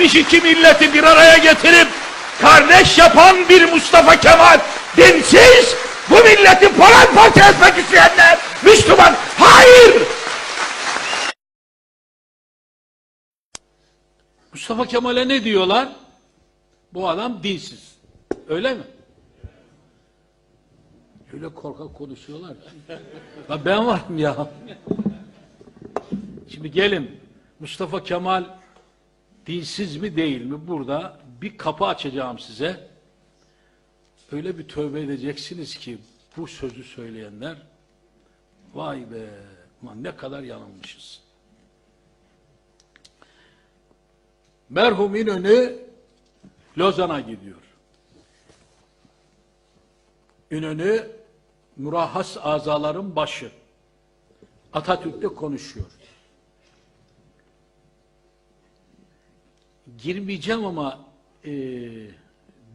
72 milleti bir araya getirip kardeş yapan bir Mustafa Kemal dinsiz bu milleti paramparça etmek isteyenler Müslüman hayır Mustafa Kemal'e ne diyorlar? Bu adam dinsiz. Öyle mi? Öyle korkak konuşuyorlar ben varım ya. Şimdi gelin Mustafa Kemal dinsiz mi değil mi? Burada bir kapı açacağım size. Öyle bir tövbe edeceksiniz ki bu sözü söyleyenler vay be ne kadar yanılmışız. Merhum İnönü Lozan'a gidiyor. İnönü murahhas azaların başı. Atatürk'te konuşuyor. Girmeyeceğim ama e,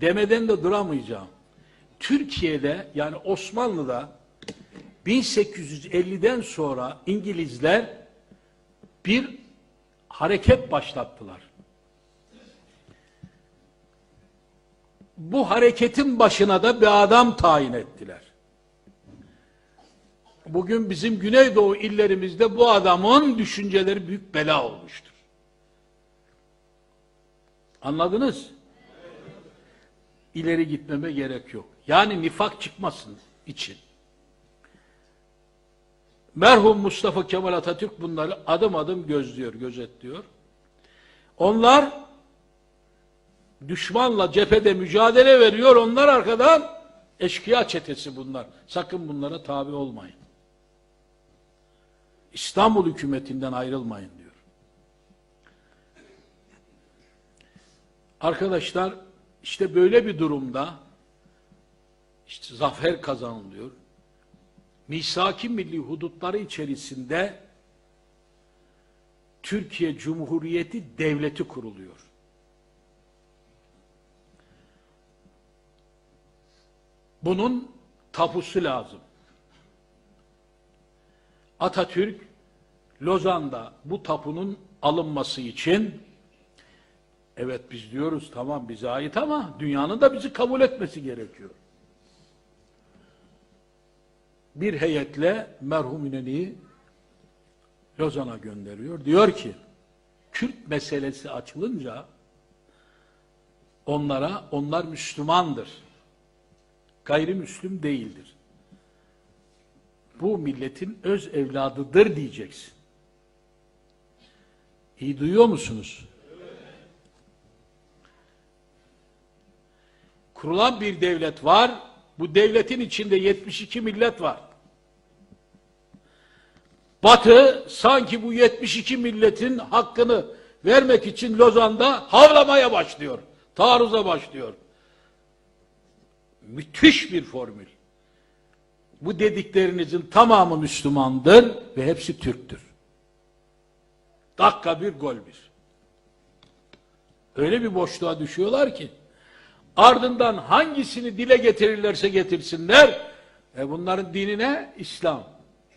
demeden de duramayacağım. Türkiye'de yani Osmanlı'da 1850'den sonra İngilizler bir hareket başlattılar. Bu hareketin başına da bir adam tayin ettiler. Bugün bizim Güneydoğu illerimizde bu adamın düşünceleri büyük bela olmuştur. Anladınız? İleri gitmeme gerek yok. Yani nifak çıkmasın için. Merhum Mustafa Kemal Atatürk bunları adım adım gözlüyor, gözetliyor. Onlar düşmanla cephede mücadele veriyor, onlar arkadan eşkıya çetesi bunlar. Sakın bunlara tabi olmayın. İstanbul hükümetinden ayrılmayın diyor. Arkadaşlar işte böyle bir durumda işte zafer kazanılıyor. Misaki milli hudutları içerisinde Türkiye Cumhuriyeti devleti kuruluyor. Bunun tapusu lazım. Atatürk Lozan'da bu tapunun alınması için evet biz diyoruz tamam bize ait ama dünyanın da bizi kabul etmesi gerekiyor. Bir heyetle merhum İnönü'yü Lozan'a gönderiyor. Diyor ki Kürt meselesi açılınca onlara onlar Müslümandır. Gayrimüslim değildir. Bu milletin öz evladıdır diyeceksin. İyi duyuyor musunuz? Kurulan bir devlet var. Bu devletin içinde 72 millet var. Batı sanki bu 72 milletin hakkını vermek için Lozan'da havlamaya başlıyor. Taarruza başlıyor. Müthiş bir formül. Bu dediklerinizin tamamı Müslümandır ve hepsi Türktür. Dakika bir gol bir. Öyle bir boşluğa düşüyorlar ki ardından hangisini dile getirirlerse getirsinler e bunların dinine İslam.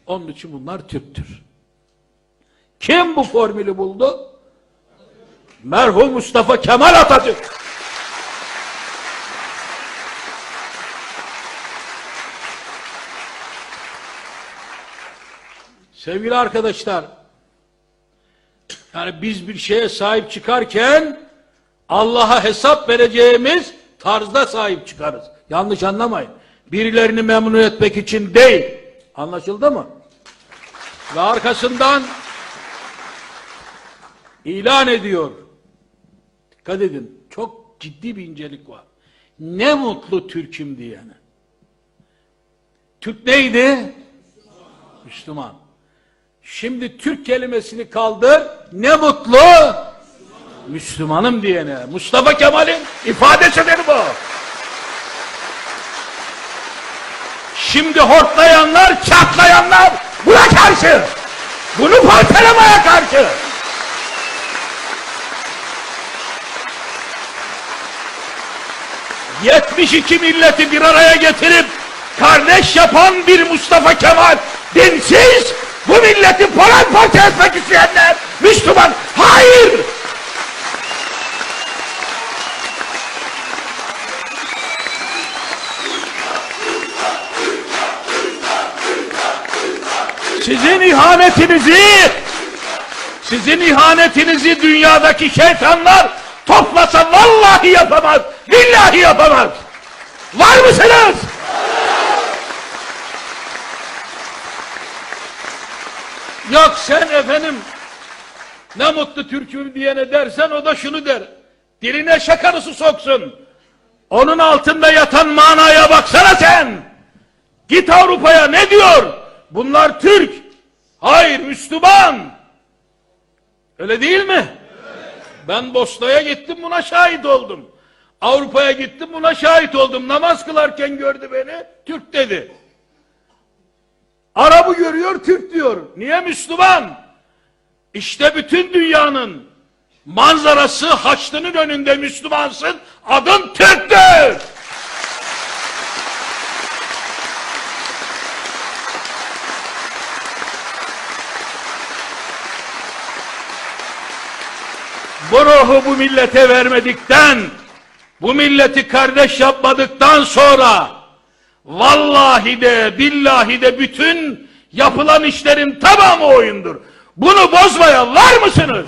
Onun için bunlar Türktür. Kim bu formülü buldu? Merhum Mustafa Kemal Atatürk. Sevgili arkadaşlar, yani biz bir şeye sahip çıkarken Allah'a hesap vereceğimiz tarzda sahip çıkarız. Yanlış anlamayın. Birilerini memnun etmek için değil. Anlaşıldı mı? Ve arkasından ilan ediyor. Dikkat edin. Çok ciddi bir incelik var. Ne mutlu Türk'üm diyene. Türk neydi? Müslüman. Şimdi Türk kelimesini kaldır. Ne mutlu Müslümanım diyene. Mustafa Kemal'in ifadesidir bu. Şimdi hortlayanlar, çatlayanlar buna karşı. Bunu parçalamaya karşı. ...72 milleti bir araya getirip... ...kardeş yapan bir Mustafa Kemal... ...dinsiz... ...bu milleti paramparça etmek isteyenler... ...Müslüman hayır! Sizin ihanetinizi sizin ihanetinizi dünyadaki şeytanlar toplasa vallahi yapamaz. Billahi yapamaz. Var mısınız? Yok sen efendim ne mutlu Türk'üm diyene dersen o da şunu der. Diline şakarısı soksun. Onun altında yatan manaya baksana sen. Git Avrupa'ya ne diyor? Bunlar Türk. Hayır Müslüman. Öyle değil mi? Ben Bosna'ya gittim buna şahit oldum. Avrupa'ya gittim buna şahit oldum. Namaz kılarken gördü beni. Türk dedi. Arabı görüyor Türk diyor. Niye Müslüman? İşte bütün dünyanın manzarası haçlının önünde Müslümansın. Adın Türk'tür. Bu ruhu bu millete vermedikten, bu milleti kardeş yapmadıktan sonra vallahi de billahi de bütün yapılan işlerin tamamı oyundur. Bunu bozmaya var mısınız?